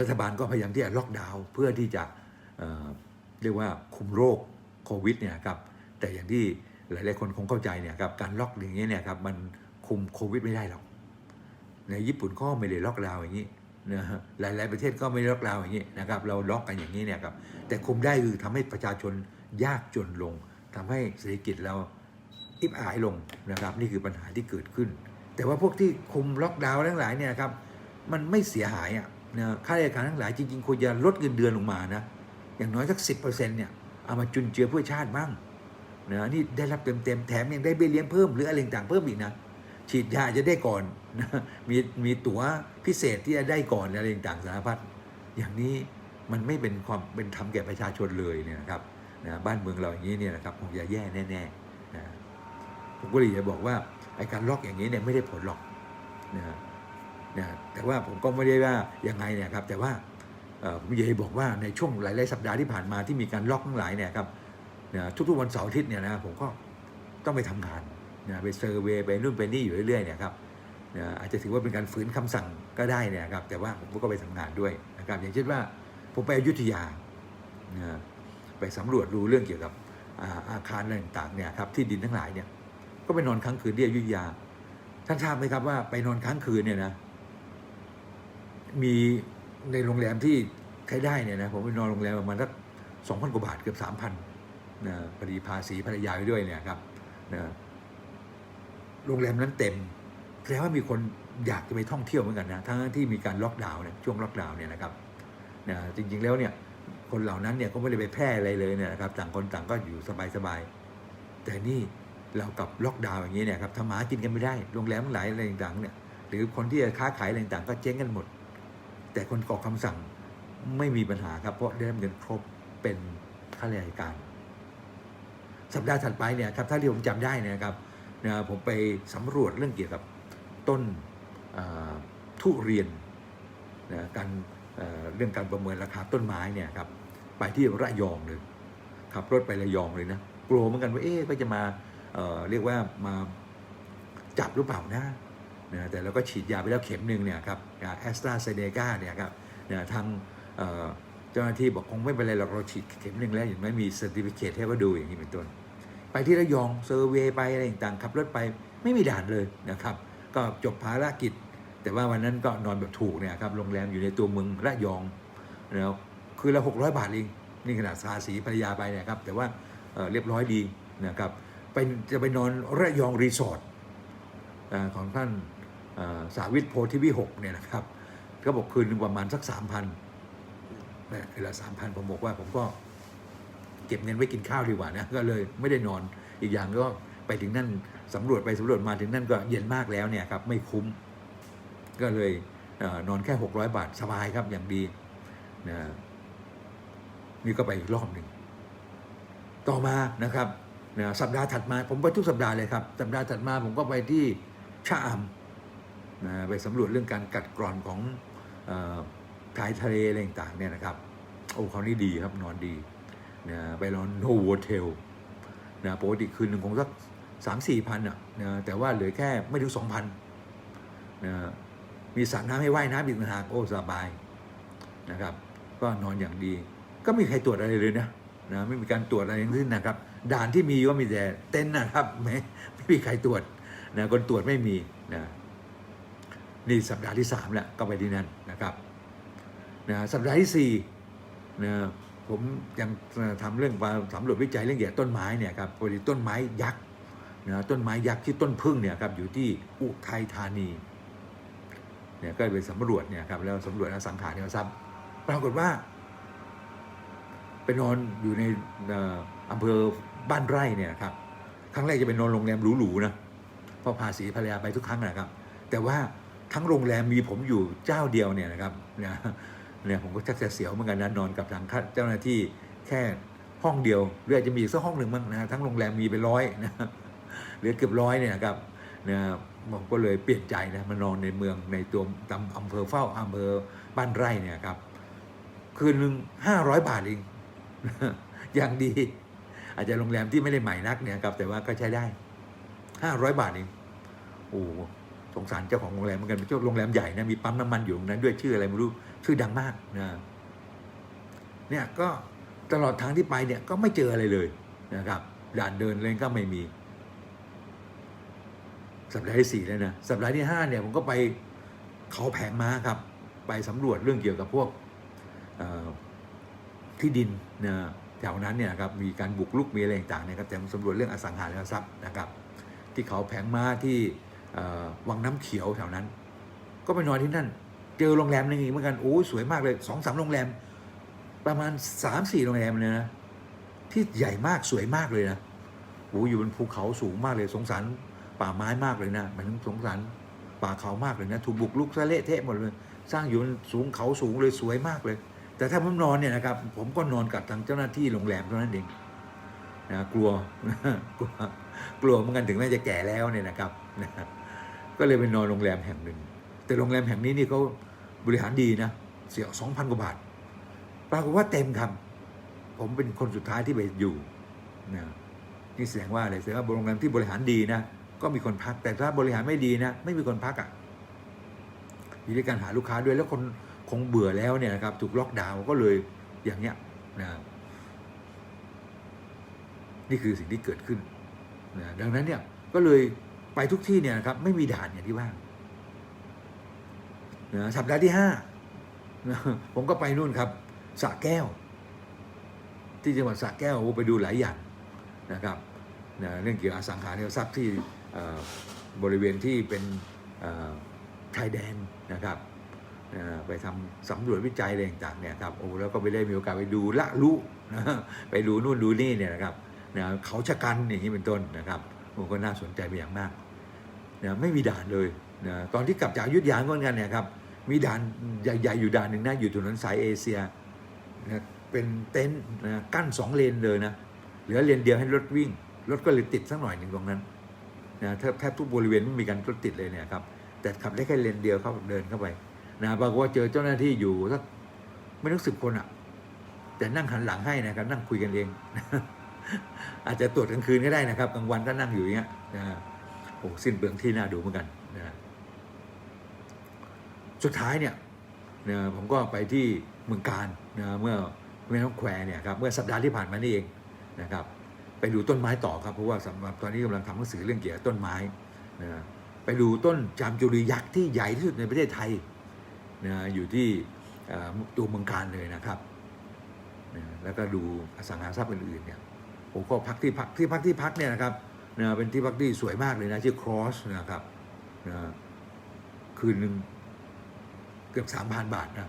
รัฐบาลก็พยายามที่จะล็อกดาวน์เพื่อที่จะเเรียกว่าคุมโรคโควิดเนี่ยครับแต่อย่างที่หลายๆคนคงเข้าใจเนี่ยครับการล็อกอย่างเงี้ยเนี่ยครับมันคุมโควิดไม่ได้หรอก ในญี่ปุ่นก็ไม่ได้ล็อกดาวน์อย่างนี้นะฮะหลายๆประเทศก็ไม่ได้ล็อกดาวน์อย่างนี้นะครับ เราล็อกกันอย่างนี้เนี่ยครับแต่คุมได้คือทำให้ประชาชนยากจนลงทำให้เศรษฐกิจเราอิบอายลงนะครับ นี่คือปัญหาที่เกิดขึ้น แต่ว่าพวกที่คุมล็อกดาวน์ทั้งหลายเนี่ยครับมันไม่เสียหายอะ นะค่าราชการทั้งหลายจริงๆควรจะลดเงินเดือนลงมานะอย่างน้อยสักสิบเปอร์เซ็นต์เนี่ยเอามาจุนเจือเพื่อชาติบ้างนะนี่ได้รับเต็มๆแถมยังได้เบี้ยเลี้ยงเพิ่มหรืออะไรต่างๆเพิ่มอีกนะฉีดยาจะได้ก่อนนะมีมีตั๋วพิเศษที่จะได้ก่อนอะไรต่างๆสารพัดอย่างนี้มันไม่เป็นความเป็นธรรมแก่ประชาชนเลยเนี่ยนะครับนะบ้านเมืองเราอย่างนี้เนี่ยนะครับคงจะแย่แน่ๆนะผมก็เลยจะบอกว่าไอ้การล็อกอย่างนี้เนี่ยไม่ได้ผลหรอกนะ นะแต่ว่าผมก็ไม่ได้ว่ายังไงเนี่ยครับแต่ว่าผมอยบอกว่าในช่วงหลายๆสัปดาห์ที่ผ่านมาที่มีการล็อกทั้งหลายเนี่ยครับนะทุกๆวันเสาร์อาทิตย์เนี่ยนะผมก็ต้องไปทำงานนะไปเซอร์เวย์ไปนู่นไปนี่อยู่เรื่อยๆเนี่ยครับนะอาจจะถือว่าเป็นการฝืนคำสั่งก็ได้เนี่ยครับแต่ว่าผมก็ไปทำงานด้วยนะครับอย่างเช่นว่าผมไปอยุธยานะไปสำรวจดูเรื่องเกี่ยวกับอาอาคารอะไรต่างๆเนี่ยครับที่ดินทั้งหลายเนี่ยก็ไปนอนค้างคืนที่อยุธยาท่านทราบไหมครับว่าไปนอนค้างคืนเนี่ยนะ มีในโรงแรมที่ใช้ได้เนี่ยนะผมไปนอนโรงแรมประมาณสักสองพันกว่าบาทเกือบสามพันนะพอดีภาษีภรรยาไปด้วยเนี่ยครับนะโรงแรมนั้นเต็มแสดงว่ามีคนอยากจะไปท่องเที่ยวเหมือนกันนะทั้งที่มีการล็อกดาวน์เนี่ยช่วงล็อกดาวน์เนี่ยนะครับนะจริง ๆ แล้วเนี่ยคนเหล่านั้นเนี่ยก็ไม่ได้ไปแพร่อะไรเลยเนี่ยนะครับ ต่างคนต่างก็อยู่สบายๆแต่นี่เรากับล็อกดาวน์อย่างนี้เนี่ยครับทำหมากินกันไม่ได้โรงแรมทั้งหลายอะไรต่างๆเนี่ยหรือคนที่จะค้าขายอะไรต่างๆก็เจ๊งกันหมด แต่คนกรอกคำสั่งไม่มีปัญหาครับ เพราะได้รับเงินครบเป็นข้าราชการ สัปดาห์ถัดไปเนี่ยครับถ้าที่ผมจำได้เนะครับนะผมไปสำรวจเรื่องเกี่ยวกับต้นทุเรียนนะการเเรื่องการประเมินราคาต้นไม้เนี่ยครับไปที่ระยองเลยขับรถไประยองเลยนะกลัวเหมือนกันว่าเอ๊ะก็จะมาเเรียกว่ามาจับหรือเปล่านะ นะแต่เราก็ฉีดยาไปแล้วเข็มหนึ่งเนี่ยครับแอสตราเซเนกาเนี่ยครับนะทางเจ้าหน้าที่บอกคงไม่เป็นไรหรอกเราฉีดเข็มหนึ่งแล้วเห็นไหมมีเซอร์ติฟิเคทให้เขาดูอย่างนี้เป็นต้น ไปที่ระยองเซอร์เวย์ไปอะไรต่างๆขับรถไปไม่มีด่านเลยนะครับ ก็จบภารกิจ แต่ว่าวันนั้นก็นอนแบบถูกเนี่ยครับโรงแรมอยู่ในตัวเมืองระยองแล้วคือละหกร้อยบาทเองนี่ขนาดสาสีภรรยาไปเนี่ยครับแต่ว่าเเรียบร้อยดีนะครับไปจะไปนอนระยองรีสอร์ทของท่าน สาวิตโพธิวิหกเนี่ยนะครับก็บอกคืนหนึงประมาณสักสามพันเนี่ยคืนละสามพันผมบอกว่าผมก็เก็บเงินไว้กินข้าวดีกว่านะก็เลยไม่ได้นอนอีกอย่างก็ไปถึงนั่นสำรวจไปสำรวจมาถึงนั่นก็เย็นมากแล้วเนี่ยครับไม่คุ้ม ก็เลยเอนอนแค่ 600 บาทสบายครับอย่างดีนะนี่ก็ไปอีกรอบหนึ่งต่อมานะครับนะสัปดาห์ถัดมาผมไปทุกสัปดาห์เลยครับ สัปดาห์ถัดมาผมก็ไปที่ชะอำ นะไปสำรวจเรื่องการกัดกร่อนของชายทะเลอะไรต่างเนี่ยนะครับ โอ้คราวนี้ดีครับนอนดีนะไปนอนโนโวเทลนะปกติคืนหนึ่งคงสักสามสี่พันอะนะแต่ว่าเหลือแค่ไม่ถึงสองพันนะมีสระน้ำให้ว่ายน้ำอีกต่างหากโอ้สบายนะครับ ก็นอนอย่างดี ก็ไม่มีใครตรวจอะไรเลยนะนะไม่มีการตรวจอะไรทั้งสิ้นนะครับ ด่านที่มีก็มีแต่เต็นท์นะครับไม่ไม่มีใครตรวจนะคนตรวจไม่มีนะ นี่สัปดาห์ที่สามแล้วก็ไปที่นั่นนะครับนะสัปดาห์ที่สี่นะผมยังทำเรื่องาสำรวจวิจัยเรื่องเกี่ยวกับต้นไม้เนี่ยครับพอดีต้นไม้ยักษ์นะต้นไม้ยักษ์ที่ต้นพึ่งเนี่ยครับอยู่ที่อุทัยธานีเนี่ยก็ไปสำรวจเนี่ยครับแล้วสำรวจอสังขารเนี่ยทรัพย์ปรากฏว่าไปนอนอยู่ในอำเภอบ้านไร่เนี่ยครับครั้งแรกจะไปนอนโรงแรมหรูๆนะเพราะพาสีภรรยาไปทุกครั้งนะครับ แต่ว่า ทั้งโรงแรมมีผมอยู่เจ้าเดียวเนี่ยนะครับเนี่ยเนี่ยผมก็ชักจะเสียวเหมือนกันนะนอนกับทางเจ้าหน้าที่แค่ห้องเดียวหรืออาจจะมีอีกสักห้องหนึ่งมั้งนะทั้งโรงแรมมีเป็นร้อยนะเหลือเกือบร้อยเนี่ยนะครับเนี่ยผมก็เลยเปลี่ยนใจนะมานอนในเมืองในตัวตำอำเภอเฝ้าอำเภอบ้านไร่เนี่ยครับ คืนหนึ่งห้าร้อยบาทเองอย่างดี อาจจะโรงแรมที่ไม่ได้ใหม่นักเนี่ยครับ แต่ว่าก็ใช้ได้ห้าร้อยบาทเองโอ้ สงสารเจ้าของโรงแรมเหมือนกันเป็นเจ้าโรงแรมใหญ่นะมีปั๊มน้ำมันอยู่ตรงนั้นด้วยชื่ออะไรไม่รู้ชื่อดังมากนะเนี่ยก็ตลอดทางที่ไปเนี่ยก็ไม่เจออะไรเลยนะครับด่านเดินอะไรก็ไม่มี สัปดาห์ที่สี่แล้วนะสัปดาห์ที่ห้าเนี่ยผมก็ไปเขาแผงม้าครับ ไปสำรวจเรื่องเกี่ยวกับพวกที่ดินนะแถวนั้นเนี่ยครับมีการบุกรุกมีอะไรต่างๆนะครับแต่ผมสำรวจเรื่องอสังหาริมทรัพย์นะครับ ที่เขาแผงม้าที่ วังน้ำเขียวแถวนั้น ก็ไปนอนที่นั่น เจอโรงแรมหนึงอีกเหมือนกันโอ้ยสวยมากเลยสองสามโรงแรม ประมาณสามสี่โรงแรมเลยนะที่ใหญ่มากสวยมากเลยนะโอ้ยอยู่บนภูเขาสูงมากเลย สงสารป่าไม้มากเลยนะมันสงสารป่าเขามากเลยนะถูกบุกลุกซะเละเทะหมดเลย สร้างอยู่บนสูงเขาสูงเลยสวยมากเลย แต่ถ้าผมนอนเนี่ยนะครับ ผมก็นอนกับทางเจ้าหน้าที่โรงแรมเท่านั้นเองนะกลัวกลัวกลัวเหมือนกันถึงแม้จะแก่แล้วเนี่ยนะครับนะ ก็เลยไปนอนโรงแรมแห่งหนึ่ง แต่โรงแรมแห่งนี้นี่เขาบริหารดีนะ เสียสองพันกว่าบาท ปรากฏว่าเต็มครับ ผมเป็นคนสุดท้ายที่ไปอยู่นะนี่แสดงว่าอะไรแสดงว่าโรงแรมที่บริหารดีนะ ก็มีคนพัก แต่ถ้าบริหารไม่ดีนะ ไม่มีคนพักอะมีในการหาลูกค้าด้วยแล้วคนคงเบื่อแล้วเนี่ยนะครับ ถูกล็อกดาวน์ก็เลยอย่างเนี้ยนะนี่คือสิ่งที่เกิดขึ้นนะดังนั้นเนี่ยก็เลย ไปทุกที่เนี่ยนะครับไม่มีด่านอย่างที่ว่านะสัปดาห์ที่ห้านะผมก็ไปนู่นครับสระแก้ว ที่จังหวัดสระแก้วโอ้ไปดูหลายอย่างนะครับนะเรื่องเกี่ยวกับอสังหาริมทรัพย์ที่บริเวณที่เป็นชายแดนนะครับนะไปทำสำรวจวิจัยอะไรต่างๆเนี่ยครับโอ้แล้วก็ไปได้มีโอกาสไปดูละลุนะไปดูนู่นดูนี่เนี่ยนะครับนะเขาชะกันอย่างนี้เป็นต้นนะครับโอ้ก็น่าสนใจไปอย่างมาก นะไม่มีด่านเลยนะตอนที่กลับจากยุทธยาก็เหมือนกันเนี่ยครับมีด่านใหญ่ๆอยู่ด่านหนึ่งนะอยู่ถนนสายเอเชียนะเป็นเต็นท์นะกั้นสองเลนเลยนะเหลือเลนเดียวให้รถวิ่ง รถก็เลยติดสักหน่อยหนึ่งตรงนั้นนะแทบทุกบริเวณไม่มีการรถติดเลยเนี่ยครับแต่ขับได้แค่เลนเดียวเข้าเดินเข้าไปนะปรากฏว่าเจอเจ้าหน้าที่อยู่สักไม่ถึงสิบคนอะแต่นั่งหันหลังให้นะครับนั่งคุยกันเอง อาจจะตรวจกลางคืนก็ได้นะครับกลางวันก็นั่งอยู่อย่างเงี้ยนะ อ้สิ้นเปลืองที่น่าดูเหมือนกันนะสุดท้ายเนี่ยนะผมก็ไปที่เมืองการนะเมื่อแม่น้องแควเนี่ยครับเมื่อสัปดาห์ที่ผ่านมานี่เองนะครับ ไปดูต้นไม้ต่อครับเพราะว่าสำหรับตอนนี้กำลังทำหนังสือเรื่องเกี่ยวกับต้นไม้นะไปดูต้นจามจุรียักษ์ที่ใหญ่ที่สุดในประเทศไทยนะอยู่ที่ตัวเมืองการเลยนะครับนะแล้วก็ดูอสังหารทรัพย์อื่นๆเนี่ยผมก็พักที่พักที่พักที่พักเนี่ยนะครับ นะเป็นที่พักที่สวยมากเลยนะชื่อ Cross นะครับนะคืนหนึ่งเกือบสามพันบาทนะ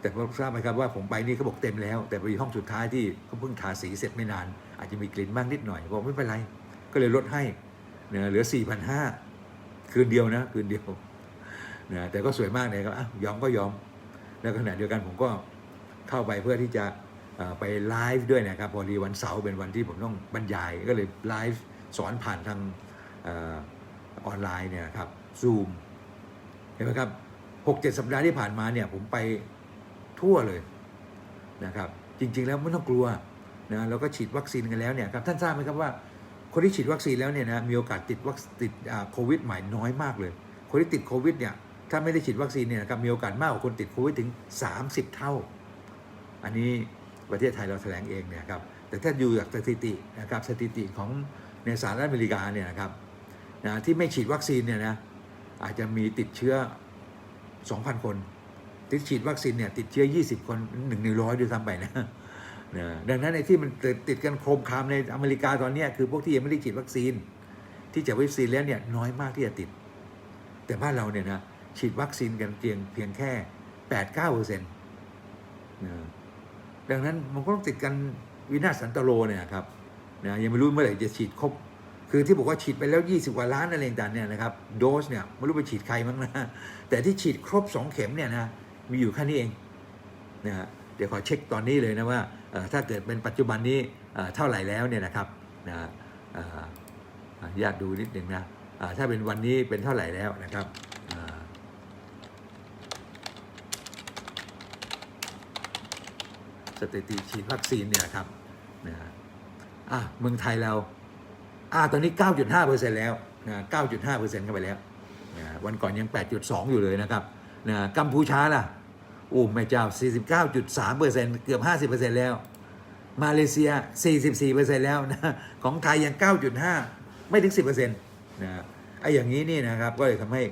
แต่ผมทราบไหมครับว่าผมไปนี่เขาบอกเต็มแล้ว แต่ไปห้องสุดท้ายที่เขาเพิ่งทาสีเสร็จไม่นาน อาจจะมีกลิ่นบ้างนิดหน่อยบอกไม่เป็นไร ก็เลยลดให้นะเหลือสี่พันห้าคืนเดียวนะ คืนเดียวนะแต่ก็สวยมากเลยครับอะยอมก็ยอม แล้วขณะเดียวกันผมก็เข้าไปเพื่อที่จะ ไปไลฟ์ด้วยนะครับพอดีวันเสาร์เป็นวันที่ผมต้องบรรยาย ก็เลยไลฟ์สอนผ่านทางออนไลน์เนี่ยครับซูมเห็นไหมครับหกเจ็ดสัปดาห์ที่ผ่านมาเนี่ยผมไปทั่วเลยนะครับ จริง ๆ แล้วไม่ต้องกลัวนะเราก็ฉีดวัคซีนกันแล้วเนี่ยครับท่านทราบไหมครับว่า คนที่ฉีดวัคซีนแล้วเนี่ยนะมีโอกาสติดวัคติดโควิดใหม่น้อยมากเลย คนที่ติดโควิดเนี่ยถ้าไม่ได้ฉีดวัคซีนเนี่ยนะครับมีโอกาสมากกว่าคนติดโควิดถึง 30 เท่า อันนี้ ประเทศไทยเราแถลงเองเนี่ยครับแต่ถ้าดูจากสถิตินะครับสถิติของในสหรัฐอเมริกาเนี่ยนะครับนะที่ไม่ฉีดวัคซีนเนี่ยนะอาจจะมีติดเชื้อ 2,000 คนที่ฉีดวัคซีนเนี่ยติดเชื้อ 20 คนหนึ่งในร้อยด้วยซ้ำไปนะนะดังนั้นในที่มันติดติดกันโครมคามในอเมริกาตอนนี้คือพวกที่ยังไม่ได้ฉีดวัคซีน ที่จะวัคซีนแล้วเนี่ยน้อยมากที่จะติด แต่บ้านเราเนี่ยนะฉีดวัคซีนกันเพียงเพียงแค่ 8-9%เปอร์เซ็นต์นะ ดังนั้นมันก็ต้องติดกันวินาศสันตโลเนี่ยครับนะยังไม่รู้เมื่อไหร่จะฉีดครบ คือที่บอกว่าฉีดไปแล้ว 20 กว่าล้านอะไรต่างเนี่ยนะครับโดสเนี่ยไม่รู้ไปฉีดใครมั้งนะแต่ที่ฉีดครบ 2 เข็มเนี่ยนะมีอยู่แค่นี้เองนะฮะเดี๋ยวขอเช็คตอนนี้เลยนะว่าถ้าเกิดเป็นปัจจุบันนี้เท่าไหร่แล้วเนี่ยนะครับนะเอ่ออะญาติดูนิดหนึ่งนะถ้าเป็นวันนี้เป็นเท่าไหร่แล้วนะครับอ่า สถิติฉีดวัคซีนเนี่ยครับนะอะเมืองไทยเราอ่าตอนนี้ 9.5เปอร์เซ็นต์แล้วนะ9.5เปอร์เซ็นต์เข้าไปแล้ววันก่อนยัง 8.2 อยู่เลยนะครับนะกัมพูชาล่ะโอ้แม่เจ้า 49.3เปอร์เซ็นต์เกือบ 50เปอร์เซ็นต์แล้ว มาเลเซีย 44เปอร์เซ็นต์แล้วนะของไทยยัง 9.5 ไม่ถึง 10เปอร์เซ็นต์นะไอ้อย่างนี้นี่นะครับก็เลยทำให้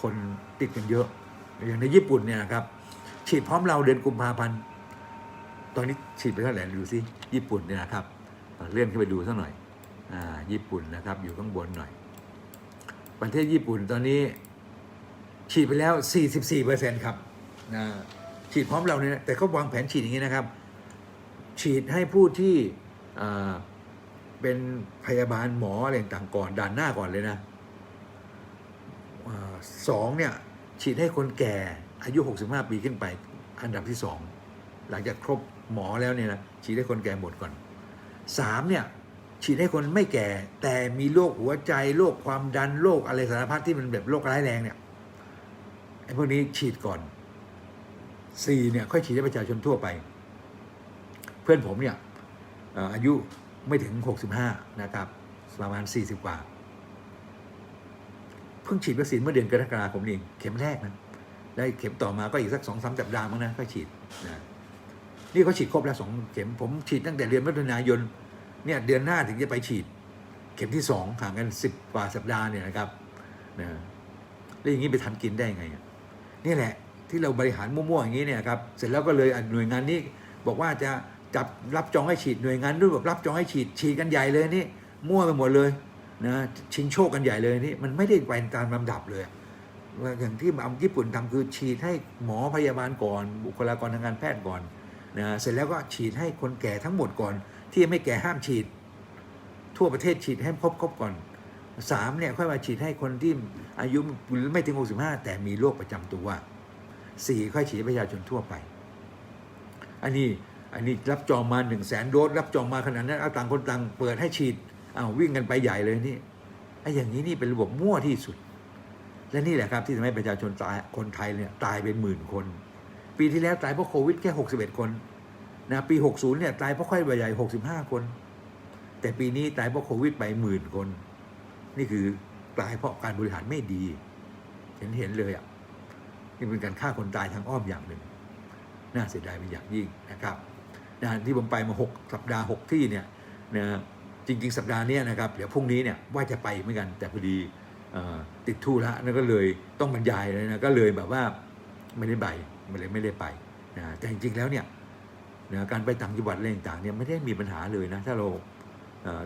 คนติดกันเยอะ อย่างในญี่ปุ่นเนี่ยครับฉีดพร้อมเราเดือนกุมภาพันธ์ ตอนนี้ฉีดไปเท่าไหร่ดูสิญี่ปุ่นเนี่ยนะครับเลื่อนขึ้นไปดูสักหน่อยอ่าญี่ปุ่นนะครับ อยู่ข้างบนหน่อย ประเทศญี่ปุ่นตอนนี้ ฉีดไปแล้ว 44เปอร์เซ็นต์ครับนะฉีดพร้อมเราเนี่ยแต่เขาวางแผนฉีดอย่างนี้นะครับ ฉีดให้ผู้ที่เป็นพยาบาลหมออะไรต่างก่อนด่านหน้าก่อนเลยนะอสองเนี่ยฉีดให้คนแก่อายุ 65 ปีขึ้นไป อันดับที่สองหลังจากครบ หมอแล้วเนี่ยนะฉีดให้คนแก่หมดก่อนสามเนี่ยฉีดให้คนไม่แก่ แต่มีโรคหัวใจโรคความดันโรคอะไรสารพัดที่มันแบบโรคร้ายแรงเนี่ยไอ้พวกนี้ฉีดก่อนสี่เนี่ยค่อยฉีดให้ประชาชนทั่วไป เพื่อนผมเนี่ยอายุไม่ถึง65นะครับประมาณ40กว่า เพิ่งฉีดวัคซีนเมื่อเดือนกรกฎาคมเองเข็มแรกนะได้เข็มต่อมาก็อีกสักสองสามสัปดาห์มั้งนะก็ฉีดนะ นี่เขาฉีดครบแล้วสองเข็มผมฉีดตั้งแต่เดือนมิถุนายนเนี่ยเดือนหน้าถึงจะไปฉีด เข็มที่สองห่างกันสิบกว่าสัปดาห์เนี่ยนะครับนะแล้วอย่างนี้ไปทันกินได้ไงนี่แหละที่เราบริหารมั่วๆอย่างนี้เนี่ยครับเสร็จแล้วก็เลยหน่วยงานนี้บอกว่าจะจับรับจองให้ฉีดหน่วยงานด้วยบอกรับจองให้ฉีดฉีดกันใหญ่เลยนี่มั่วไปหมดเลยนะชิงโชคกันใหญ่เลยนี่มันไม่ได้ไปตามลำดับเลยอย่างที่อัญี่ปุ่นทำคือฉีดให้หมอพยาบาลก่อน บุคลากรทางการแพทย์ก่อน นะเสร็จแล้วก็ฉีดให้คนแก่ทั้งหมดก่อน ที่ไม่แก่ห้ามฉีด ทั่วประเทศฉีดให้ครบครบก่อนสามเนี่ยค่อยมาฉีดให้คนที่อายุไม่ถึง 65 แต่มีโรคประจำตัวสี่ค่อยฉีดประชาชนทั่วไป อันนี้อันนี้รับจองมาหนึ่งแสนโดสรับจองมาขนาดนั้นเอาต่างคนต่างเปิดให้ฉีดอ้าววิ่งกันไปใหญ่เลยนี่ไอ้อย่างนี้นี่เป็นระบบมั่วที่สุด และนี่แหละครับที่ทำให้ประชาชนตายคนไทยเนี่ยตายเป็นหมื่นคน ปีที่แล้วตายเพราะโควิดแค่ 61 คนนะปี 60เนี่ยตายเพราะไข้หวัดใหญ่ 65 คน แต่ปีนี้ตายเพราะโควิดไปหมื่นคน นี่คือตายเพราะการบริหารไม่ดี เห็นเห็นเลยอะนี่เป็นการฆ่าคนตายทางอ้อมอย่างหนึ่งน่าเสียดายเป็นอย่างยิ่งนะครับนะที่ผมไปมา 6 สัปดาห์ 6 ที่เนี่ยนะจริง ๆ สัปดาห์นี้นะครับเดี๋ยวพรุ่งนี้เนี่ยว่าจะไปเหมือนกันแต่พอดีติดธุระนั่นก็เลยต้องบรรยายเลยนะก็เลยแบบว่าไม่ได้ไป ไม่เลยไม่ได้ไปนะแต่จริงๆแล้วเนี่ยนะการไปต่างจังหวัดอะไรต่างๆเนี่ยไม่ได้มีปัญหาเลยนะถ้าเรา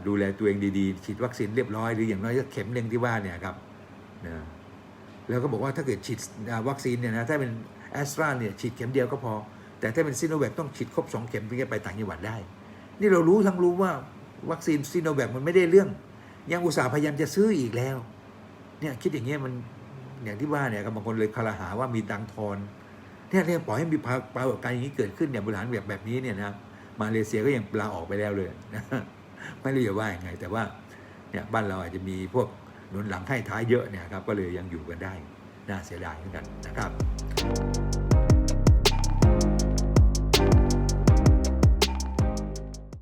ดูแลตัวเองดีๆ ฉีดวัคซีนเรียบร้อยหรืออย่างน้อยก็เข็มหนึ่งที่ว่าเนี่ยครับนะแล้วก็บอกว่าถ้าเกิดฉีดวัคซีนเนี่ยนะถ้าเป็นแอสตราเนี่ยฉีดเข็มเดียวก็พอ แต่ถ้าเป็นซีโนแวคต้องฉีดครบ2เข็มถึงจะไปต่างจังหวัดได้ นี่เรารู้ทั้งรู้ว่าวัคซีนซีโนแวคมันไม่ได้เรื่อง ยังอุตส่าห์พยายามจะซื้ออีกแล้วเนี่ยคิดอย่างเงี้ยมันอย่างที่ว่าเนี่ยบางคนเลยคารหาว่ามีตังทอน เนี่ยเนี่ยปล่อยให้มีปรากฏการณ์อย่างนี้เกิดขึ้นเนี่ยบริหารแบบแบบนี้เนี่ยนะมาเลเซียก็ยังลาออกไปแล้วเลยนะไม่รู้จะว่ายังไง แต่ว่าเนี่ยบ้านเราอาจจะมีพวกหนุนหลังให้ท้ายเยอะเนี่ยครับก็เลยยังอยู่กันได้น่าเสียดายเหมือนกันนะครับ